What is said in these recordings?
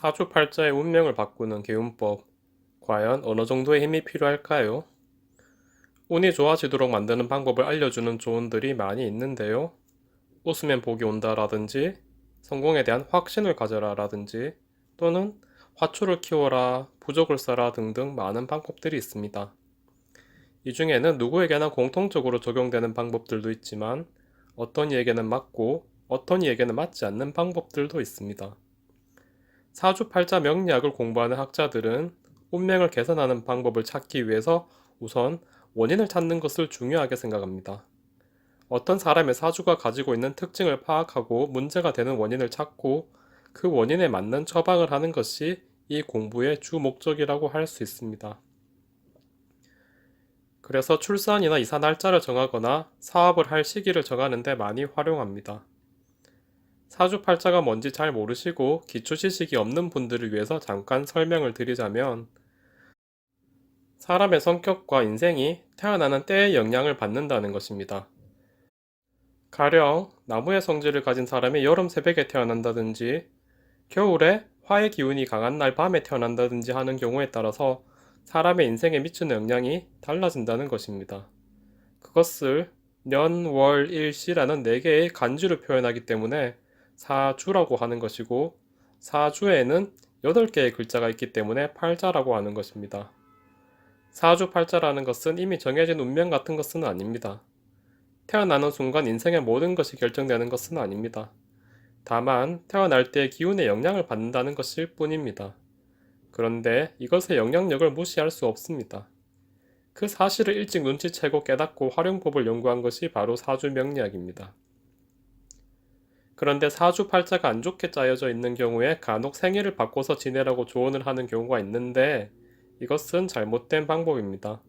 사주팔자의 운명을 바꾸는 개운법. 과연 어느 정도의 힘이 필요할까요? 운이 좋아지도록 만드는 방법을 알려주는 조언들이 많이 있는데요. 웃으면 복이 온다라든지, 성공에 대한 확신을 가져라라든지, 또는 화초를 키워라, 부족을 써라 등등 많은 방법들이 있습니다. 이 중에는 누구에게나 공통적으로 적용되는 방법들도 있지만, 어떤 이에게는 맞고, 어떤 이에게는 맞지 않는 방법들도 있습니다. 사주팔자 명리학을 공부하는 학자들은 운명을 개선하는 방법을 찾기 위해서 우선 원인을 찾는 것을 중요하게 생각합니다. 어떤 사람의 사주가 가지고 있는 특징을 파악하고 문제가 되는 원인을 찾고 그 원인에 맞는 처방을 하는 것이 이 공부의 주 목적이라고 할 수 있습니다. 그래서 출산이나 이사 날짜를 정하거나 사업을 할 시기를 정하는데 많이 활용합니다. 사주팔자가 뭔지 잘 모르시고 기초 지식이 없는 분들을 위해서 잠깐 설명을 드리자면 사람의 성격과 인생이 태어나는 때의 영향을 받는다는 것입니다. 가령 나무의 성질을 가진 사람이 여름 새벽에 태어난다든지 겨울에 화의 기운이 강한 날 밤에 태어난다든지 하는 경우에 따라서 사람의 인생에 미치는 영향이 달라진다는 것입니다. 그것을 년, 월, 일, 시라는 네 개의 간주로 표현하기 때문에 사주라고 하는 것이고 사주에는 8개의 글자가 있기 때문에 팔자라고 하는 것입니다. 사주 팔자라는 것은 이미 정해진 운명 같은 것은 아닙니다. 태어나는 순간 인생의 모든 것이 결정되는 것은 아닙니다. 다만 태어날 때 기운의 영향을 받는다는 것일 뿐입니다. 그런데 이것의 영향력을 무시할 수 없습니다. 그 사실을 일찍 눈치채고 깨닫고 활용법을 연구한 것이 바로 사주 명리학입니다. 그런데 사주팔자가 안 좋게 짜여져 있는 경우에 간혹 생일을 바꿔서 지내라고 조언을 하는 경우가 있는데 이것은 잘못된 방법입니다.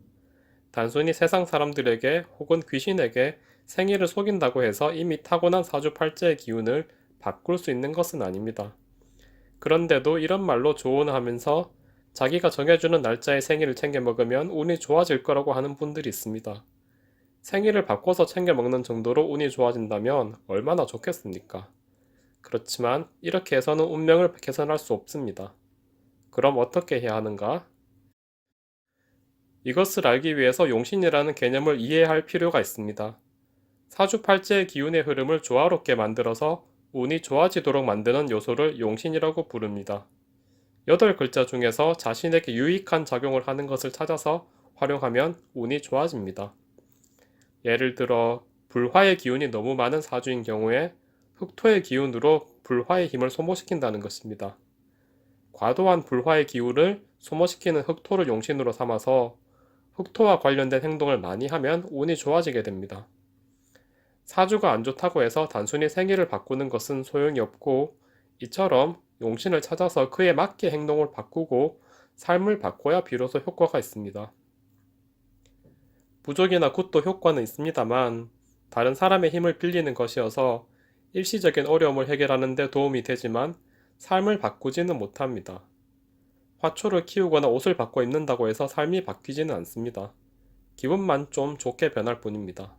단순히 세상 사람들에게 혹은 귀신에게 생일을 속인다고 해서 이미 타고난 사주팔자의 기운을 바꿀 수 있는 것은 아닙니다. 그런데도 이런 말로 조언을 하면서 자기가 정해주는 날짜에 생일을 챙겨 먹으면 운이 좋아질 거라고 하는 분들이 있습니다. 생일을 바꿔서 챙겨 먹는 정도로 운이 좋아진다면 얼마나 좋겠습니까? 그렇지만 이렇게 해서는 운명을 개선할 수 없습니다. 그럼 어떻게 해야 하는가? 이것을 알기 위해서 용신이라는 개념을 이해할 필요가 있습니다. 사주팔자의 기운의 흐름을 조화롭게 만들어서 운이 좋아지도록 만드는 요소를 용신이라고 부릅니다. 여덟 글자 중에서 자신에게 유익한 작용을 하는 것을 찾아서 활용하면 운이 좋아집니다. 예를 들어 불화의 기운이 너무 많은 사주인 경우에 흑토의 기운으로 불화의 힘을 소모시킨다는 것입니다. 과도한 불화의 기운을 소모시키는 흑토를 용신으로 삼아서 흑토와 관련된 행동을 많이 하면 운이 좋아지게 됩니다. 사주가 안 좋다고 해서 단순히 생일을 바꾸는 것은 소용이 없고 이처럼 용신을 찾아서 그에 맞게 행동을 바꾸고 삶을 바꿔야 비로소 효과가 있습니다. 부족이나 굿도 효과는 있습니다만 다른 사람의 힘을 빌리는 것이어서 일시적인 어려움을 해결하는 데 도움이 되지만 삶을 바꾸지는 못합니다. 화초를 키우거나 옷을 바꿔 입는다고 해서 삶이 바뀌지는 않습니다. 기분만 좀 좋게 변할 뿐입니다.